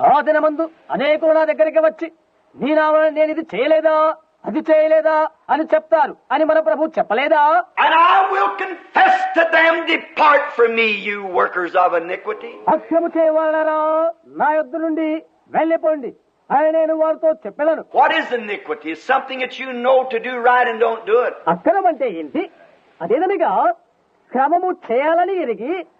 ఆరాధనమందు అనేకులు నా దగ్గరికి వచ్చి నీ నామని నేను ఇది చేయలేదా? అది చేయలేదా? అని చెప్తారు. అని మన ప్రభు చెప్పలేదా? అక్షము చేయవలరా? నా యొద్ నుండి వెళ్ళిపోండి. అని నేను వారితో చెప్పలేను what is something it you అంటే ఏంటి? అదేదనగా క్రమము చేయాలని ఎరిగి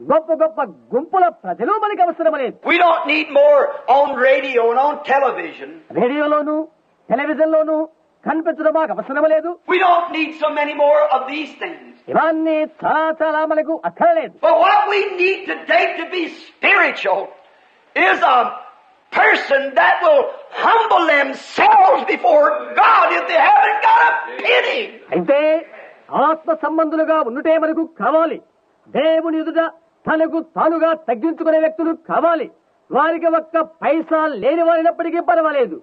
గొప్ప గొప్ప గుంపుల ప్రజలు మనకు అవసరం లేదు We don't need more on radio and on television. రేడియోలోను టెలివిజన్ లోను కనిపించడం మాకు అవసరం లేదు We don't need so many more of these things. ఇవన్నీ చాలా చాలా మనకు అక్కర్లేదు But what we need today to be spiritual is a person that will humble themselves before God if they haven't got a penny. అయితే ఆత్మ సంబంధులుగా ఉండుటే మనకు కావాలి దేవుని ఎదుట తనకు తానుగా తగ్గించుకునే వ్యక్తులు కావాలి వారికి ఒక్క పైసా లేని వారినప్పటికీ పర్వాలేదు.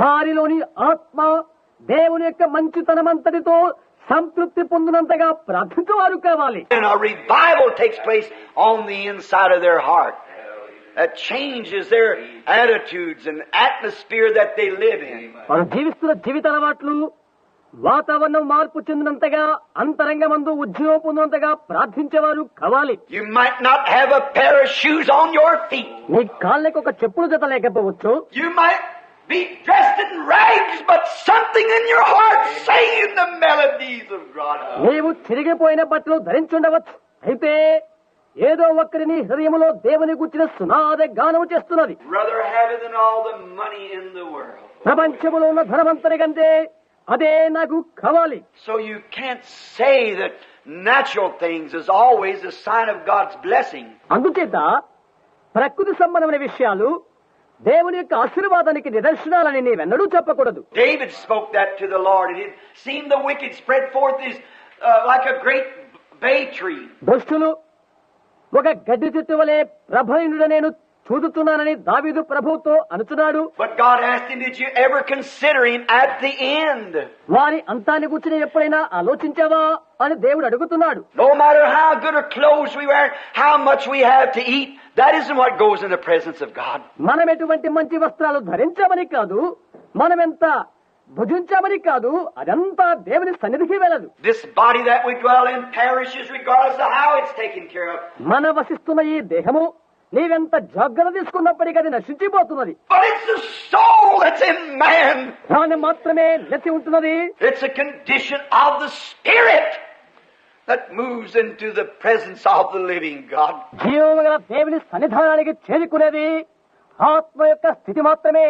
వారిలోని ఆత్మ దేవుని యొక్క మంచితనమంతటితో సంతృప్తి పొందినంతగా ప్రార్థించేవారు కావాలి. That changes their attitudes and atmosphere that they live in. జీవిస్తున్న జీవిత అలవాట్లు వాతావరణం మార్పు చెందినంతగా అంతరంగమందు ఉద్యమం పొందినంతగా ప్రార్థించే వారు కావాలి మీ కాళ్ళకి ఒక చెప్పులు జత లేకపోవచ్చు. నీవు తిరిగిపోయిన బట్టలు ధరించుండవచ్చు. అయితే ఏదో ఒక్కరి నీ హృదయంలో దేవుని కూర్చిన సునాద గానం చేస్తున్నది. ప్రపంచంలో ఉన్న ధనవంతరి కంటే అదే నాకు కావాలి So you can't say that natural things is always a sign of God's blessing. అందుచేత ప్రకృతి సంబంధమైన విషయాలు దేవుని యొక్క ఆశీర్వాదానికి నిదర్శనాలని నీవెన్నడూ చెప్పకూడదు David spoke that to the Lord, and it seemed the wicked spread forth his, uh, like a great bay tree. దుష్టులు ఒక గడ్డి చెట్టు వలె ప్రభయునుడ నేను చూడుతున్నానని దావీదు ప్రభుతో అనుచున్నాడు. But God asked did you ever considering at the end వారి అంతాన్ని గురించి ఎప్పుడైనా ఆలోచించావా అని దేవుడు అడుగుతున్నాడు. No matter how good a clothes we wear how much we have to eat that is what goes in the presence of God మనం ఎటువంటి మంచి వస్త్రాలు ధరించామని కాదు మనం ఎంత భుజించామని కాదు అదంతా దేవుని సన్నిధికి వెళ్ళదు. మన వసిస్తున్న ఈ దేహము నీవెంత జాగ్రత్త తీసుకున్నప్పటికీ అది నశించిపోతున్నది. దాన్ని మాత్రమే నెచ్చి ఉంటున్నది It's a condition of the spirit that moves into the presence of the living God. దేవుని సన్నిధానానికి చేరుకునేది ఆత్మ యొక్క స్థితి మాత్రమే